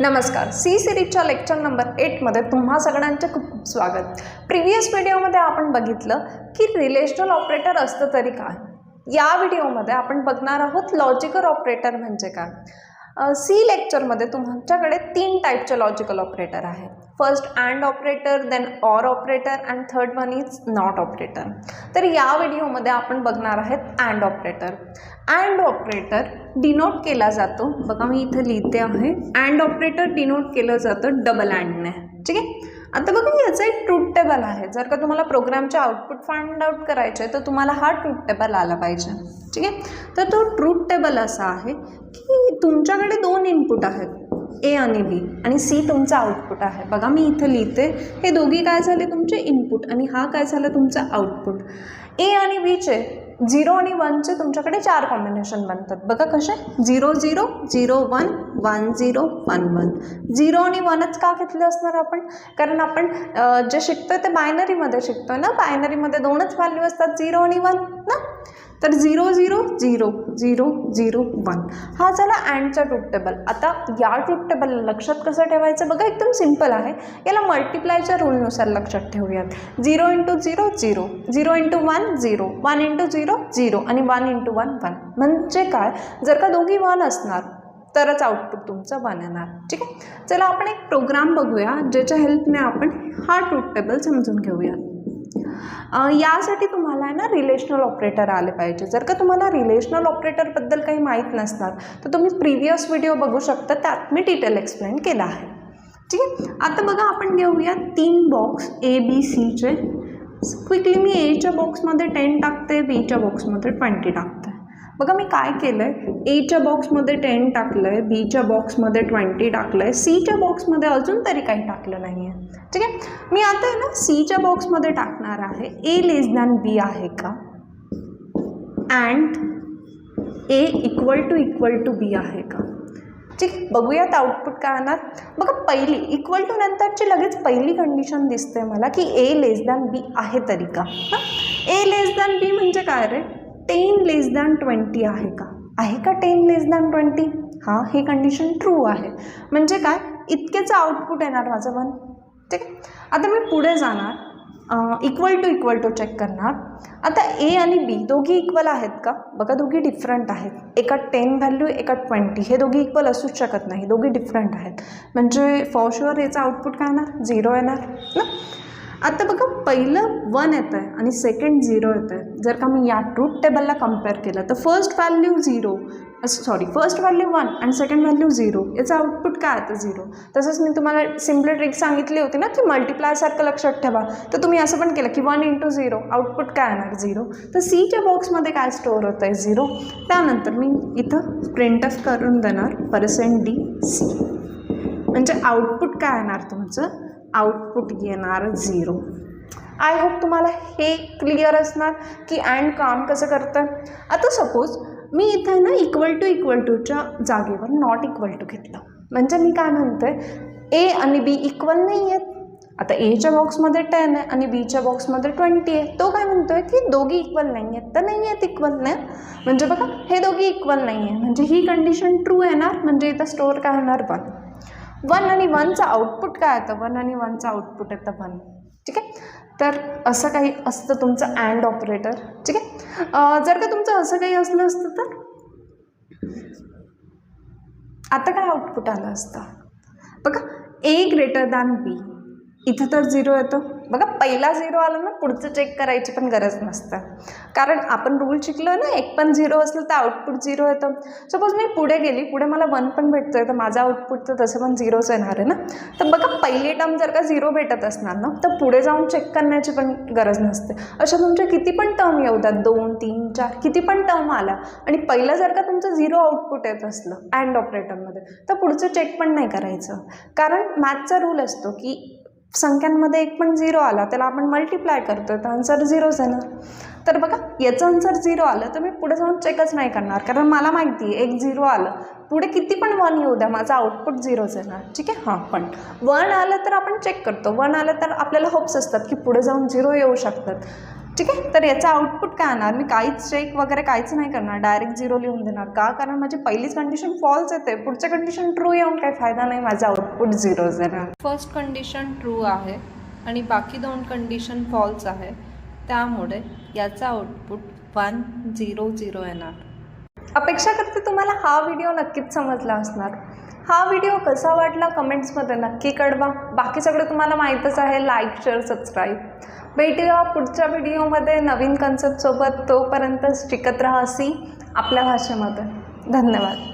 नमस्कार. सी सिरीजच्या lecture number एटमध्ये तुम्हा सगळ्यांचे खूप खूप स्वागत. प्रिव्हियस व्हिडिओमध्ये आपण बघितलं की रिलेशनल ऑपरेटर असतं तरी काय? या व्हिडिओमध्ये आपण बघणार आहोत लॉजिकल ऑपरेटर म्हणजे काय? सी लेक्चरमध्ये तुमच्याकडे तीन टाईपचे लॉजिकल ऑपरेटर आहे. First and operator then or operator and third one is not operator तर या व्हिडिओमध्ये आपण बघणार आहेत and operator and operator denote केला जातो. बघा मी इथं लिहिते आहे. अँड ऑपरेटर डिनोट केलं जातं डबल अँडने ठीक आहे? आता बघा याचं एक ट्रूट टेबल आहे. जर का तुम्हाला प्रोग्रामचे आउटपुट फाइंड आउट करायचे तर तुम्हाला हा ट्रूट टेबल आला पाहिजे. ठीक आहे? तर तो ट्रूट टेबल असा आहे की तुमच्याकडे दोन इनपुट आहेत. ए आणि बी आणि सी तुमचा आउटपुट आहे. बघा मी इथं लिहिते. हे दोघी काय झाले तुमचे इनपुट आणि हा काय झालं तुमचा आउटपुट ए आणि बीचे झिरो आणि वनचे तुमच्याकडे चार कॉम्बिनेशन बनतात. बघा कसे? Zero zero zero one one zero one one. Zero आणि वनच का घेतले असणार आपण? कारण आपण जे शिकतोय ते बायनरीमध्ये शिकतोय ना? बायनरीमध्ये दोनच व्हॅल्यू असतात झिरो आणि वन ना? तर zero zero zero zero zero one. हा झाला अँडचा ट्रूथ टेबल आता या ट्रूथ टेबल लक्षात कसं ठेवायचं? बघा एकदम सिंपल आहे. याला मल्टिप्लायच्या रूलनुसार लक्षात ठेवूयात. Zero into zero zero. Zero into one zero. One into zero zero आणि वन इंटू वन वन म्हणजे काय? जर का दोघी वन असणार तरच आउटपुट तुमचं वन येणार. ठीक आहे? चला आपण एक प्रोग्राम बघूया ज्याच्या हेल्पने आपण हा ट्रूथ टेबल समजून घेऊया. यासाठी तुम्हाला आहे ना रिलेशनल ऑपरेटर आले पाहिजे. जर का तुम्हाला रिलेशनल ऑपरेटरबद्दल काही माहीत नसणार तर तुम्ही प्रिव्हियस व्हिडिओ बघू शकता. त्यात मी डिटेल एक्सप्लेन केला आहे. ठीक आहे? आता बघा आपण घेऊया तीन बॉक्स ए बी सीचे क्विकली मी एच्या बॉक्समध्ये टेन टाकते बीच्या बॉक्समध्ये ट्वेंटी टाकते. बघा मी काय केलं आहे एच्या बॉक्समध्ये टेन टाकलं आहे बीच्या बॉक्समध्ये ट्वेंटी टाकलं आहे सीच्या बॉक्समध्ये अजून तरी काही टाकलं नाही आहे ठीक आहे? मी आता आहे ना सीच्या बॉक्समध्ये टाकणार आहे ए लेस दॅन बी आहे का? And A equal to equal to B आहे का? ठीक बघूयात आउटपुट काय येणार बघा पहिली इक्वल टू नंतरची लगेच पहिली कंडिशन दिसते मला की ए लेस दॅन बी आहे तरी का. हां? ए लेस दॅन बी म्हणजे काय रे? टेन लेस दॅन ट्वेंटी आहे का? आहे का टेन लेस दॅन ट्वेंटी हां हे कंडिशन ट्रू आहे. म्हणजे काय? इतकेच आउटपुट येणार माझं वन ठीक आहे? आता मी पुढे जाणार. Equal to equal to check करणार. आता ए आणि बी दोघी इक्वल आहेत का? बघा दोघी डिफरंट आहेत. एका टेन व्हॅल्यू एका ट्वेंटी हे दोघी इक्वल असूच शकत नाही. दोघी डिफरंट आहेत. म्हणजे फॉर शुअर याचं आउटपुट काय येणार? झिरो येणार ना? आता बघा पहिलं वन येतं आहे आणि सेकंड झिरो येतं आहे जर का मी या ट्रूथ टेबलला कंपेअर केलं तर first value zero sorry first value one आणि सेकंड व्हॅल्यू झिरो याचं आउटपुट काय येतं झिरो तसंच मी तुम्हाला सिंपल ट्रिक सांगितली होती ना की मल्टिप्लायसारखं लक्षात ठेवा. तर तुम्ही असं पण केलं की वन इंटू झिरो आउटपुट काय येणार? झिरो तर सीच्या बॉक्समध्ये काय स्टोअर होतं आहे झिरो त्यानंतर मी इथं प्रिंट ऑफ करून देणार पर्सेंट डी सी म्हणजे आउटपुट काय येणार तुमचं? आउटपुट येणार झिरो आय होप तुम्हाला हे क्लिअर असणार की अँड काम कसं करतं? आता सपोज मी इथं ना इक्वल टू इक्वल टूच्या जागेवर नॉट इक्वल टू घेतलं. म्हणजे मी काय म्हणते ए आणि बी इक्वल नाही आहेत. आता एच्या बॉक्समध्ये टेन आहे आणि बीच्या बॉक्समध्ये ट्वेंटी आहे. तो काय म्हणतोय की दोघी इक्वल नाही आहेत. तर नाही आहेत इक्वल नाही म्हणजे बघा हे दोघी इक्वल नाही आहे. म्हणजे ही कंडिशन ट्रू येणार म्हणजे इथं स्टोअर काय होणार? वन वन आणि वनचं आउटपुट काय येतं वन आणि वनचं आउटपुट येतं वन ठीक आहे? तर असं काही असतं तुमचं अँड ऑपरेटर ठीक आहे? जर का तुमचं असं काही असलं असतं तर? आता काय आउटपुट आलं असतं? बघा ए ग्रेटर दॅन बी इथं तर झिरो येतो. बघा पहिला झिरो आला ना पुढचं चेक करायची पण गरज नसतं. कारण आपण रूल शिकलो ना एक पण झिरो असलं तर आउटपुट झिरो येतं. सपोज मी पुढे गेली पुढे मला वन पण भेटतं आहे तर माझं आउटपुट तर तसं पण झिरोच येणार आहे ना? तर बघा पहिली टर्म जर का झिरो भेटत असणार ना तर पुढे जाऊन चेक करण्याची पण गरज नसते. अशा तुमच्या किती पण टर्म येऊ द्या दोन तीन चार किती पण टर्म आल्या आणि पहिलं जर का तुमचं झिरो आउटपुट येत असलं अँड ऑपरेटरमध्ये तर पुढचं चेक पण नाही करायचं. कारण मॅथचा रूल असतो की संख्यांमध्ये एक पण झिरो आला त्याला आपण मल्टिप्लाय करतो तर आन्सर झिरोच येणार तर बघा याचं आन्सर झिरो आलं तर मी पुढे जाऊन चेकच नाही करणार कारण मला माहिती आहे एक झिरो आलं. पुढे किती पण वन येऊ द्या माझं आउटपुट झिरोच येणार ठीक आहे? हां पण वन आलं तर आपण चेक करतो. वन आलं तर आपल्याला होप्स असतात की पुढे जाऊन झिरो येऊ शकतात. ठीक आहे? तर याचं आउटपुट काय येणार मी काहीच चेक वगैरे काहीच नाही करणार. डायरेक्ट झिरो लिहून देणार. का? कारण माझी पहिलीच कंडिशन फॉल्स येते. पुढच्या कंडिशन ट्रू येऊन काही फायदा नाही माझं आउटपुट झिरो येणार फर्स्ट कंडिशन ट्रू आहे आणि बाकी दोन कंडिशन फॉल्स आहे. त्यामुळे याचा आउटपुट वन झिरो झिरो येणार. अपेक्षा करते तुम्हाला हा व्हिडिओ नक्कीच समजला असणार. हा व्हिडिओ कसा वाटला कमेंट्समध्ये नक्की कळवा. बाकी सगळं तुम्हाला माहीतच आहे लाईक शेअर सबस्क्राईब भेटूया पुढच्या व्हिडिओमध्ये नवीन कन्सेप्टसोबत तोपर्यंत शिकत राहा सी. आपल्या भाषेमध्ये. धन्यवाद.